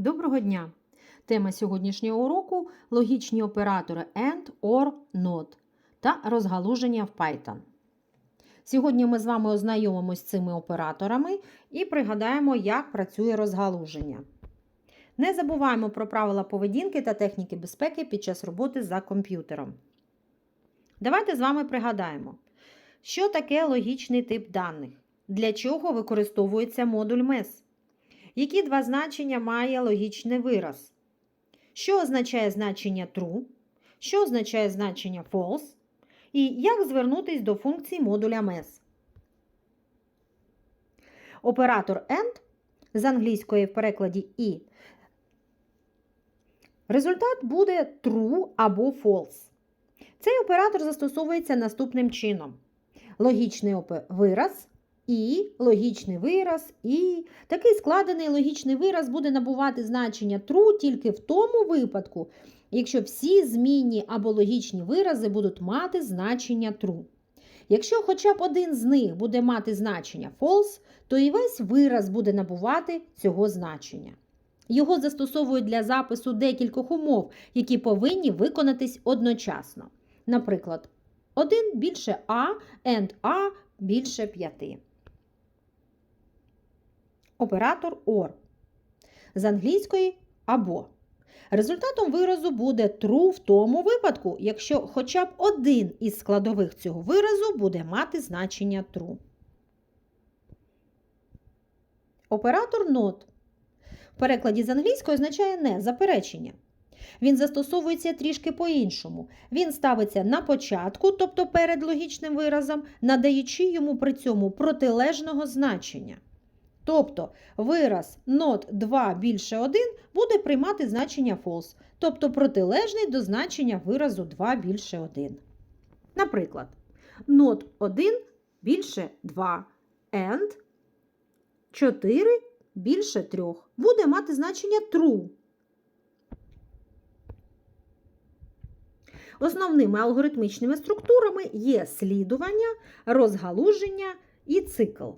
Доброго дня! Тема сьогоднішнього уроку логічні оператори AND, OR, NOT та розгалуження в Python. Сьогодні ми з вами ознайомимось з цими операторами і пригадаємо, як працює розгалуження. Не забуваємо про правила поведінки та техніки безпеки під час роботи за комп'ютером. Давайте з вами пригадаємо, що таке логічний тип даних, для чого використовується модуль MES. Які два значення має логічний вираз? Що означає значення true? Що означає значення false? І як звернутися до функцій модуля MES? Оператор AND з англійської в перекладі і. Результат буде true або false. Цей оператор застосовується наступним чином: логічний вираз і логічний вираз, і такий складений логічний вираз буде набувати значення true тільки в тому випадку, якщо всі змінні або логічні вирази будуть мати значення true. Якщо хоча б один з них буде мати значення false, то і весь вираз буде набувати цього значення. Його застосовують для запису декількох умов, які повинні виконатись одночасно. Наприклад, 1 більше А and А більше 5 оператор OR. З англійської або. Результатом виразу буде true в тому випадку, якщо хоча б один із складових цього виразу буде мати значення true. Оператор not. В перекладі з англійської означає не заперечення. Він застосовується трішки по-іншому. Він ставиться на початку, тобто перед логічним виразом, надаючи йому при цьому протилежного значення. Тобто вираз not 2 більше 1 буде приймати значення false, тобто протилежний до значення виразу 2 більше 1. Наприклад, not 1 більше 2 and 4 більше 3 буде мати значення true. Основними алгоритмічними структурами є слідування, розгалуження і цикл.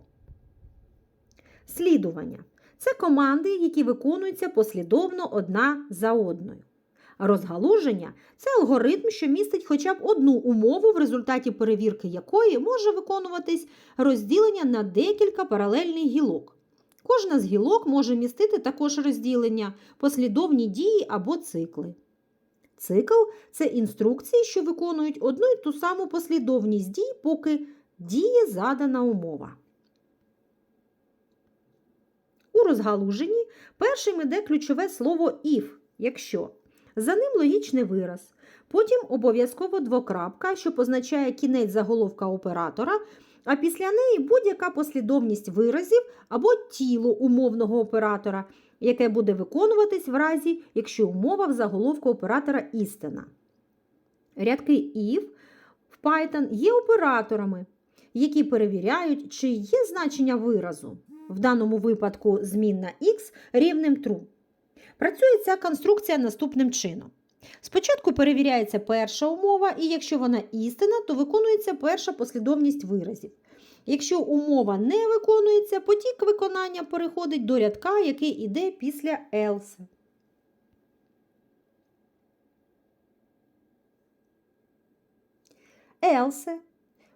Слідування це команди, які виконуються послідовно одна за одною. Розгалуження це алгоритм, що містить хоча б одну умову, в результаті перевірки якої може виконуватись розділення на декілька паралельних гілок. Кожна з гілок може містити також розділення, послідовні дії або цикли. Цикл це інструкції, що виконують одну і ту саму послідовність дій, поки діє задана умова. Розгалуженні першим іде ключове слово if, якщо. За ним логічний вираз. Потім обов'язково двокрапка, що позначає кінець заголовка оператора, а після неї будь-яка послідовність виразів або тіло умовного оператора, яке буде виконуватись в разі, якщо умова в заголовку оператора істина. Рядки if в Python є операторами, які перевіряють, чи є значення виразу в даному випадку змінна x рівним true. Працює ця конструкція наступним чином. Спочатку перевіряється перша умова, і якщо вона істина, то виконується перша послідовність виразів. Якщо умова не виконується, потік виконання переходить до рядка, який іде після else. Else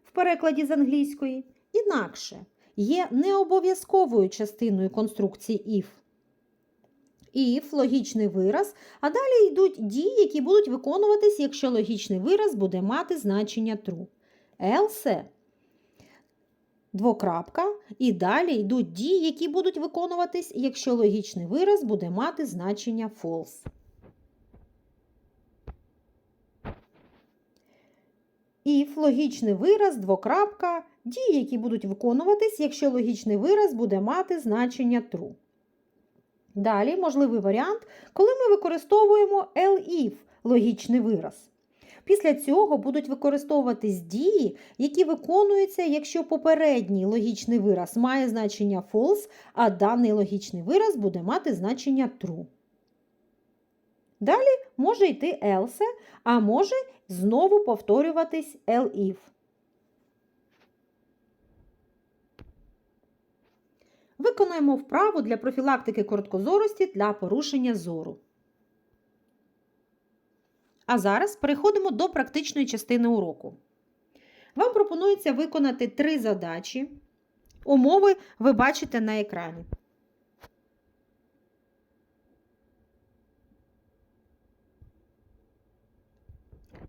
в перекладі з англійської інакше є необов'язковою частиною конструкції if. If – логічний вираз, а далі йдуть дії, які будуть виконуватись, якщо логічний вираз буде мати значення true. Else – двокрапка, і далі йдуть дії, які будуть виконуватись, якщо логічний вираз буде мати значення false. If – логічний вираз, двокрапка, дії, які будуть виконуватись, якщо логічний вираз буде мати значення true. Далі можливий варіант, коли ми використовуємо elif логічний вираз. Після цього будуть використовуватись дії, які виконуються, якщо попередній логічний вираз має значення false, а даний логічний вираз буде мати значення true. Далі може йти else, а може знову повторюватись elif. Виконуємо вправу для профілактики короткозорості для порушення зору. А зараз переходимо до практичної частини уроку. Вам пропонується виконати три задачі. Умови ви бачите на екрані.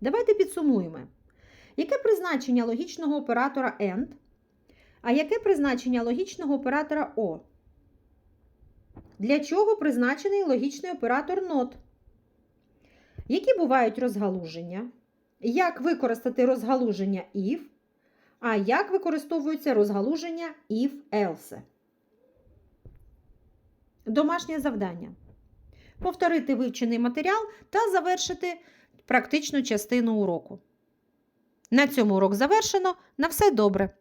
Давайте підсумуємо. Яке призначення логічного оператора AND, а яке призначення логічного оператора O? Для чого призначений логічний оператор NOT? Які бувають розгалуження? Як використати розгалуження if? А як використовується розгалуження if-else? Домашнє завдання. Повторити вивчений матеріал та завершити практичну частину уроку. На цьому урок завершено. На все добре!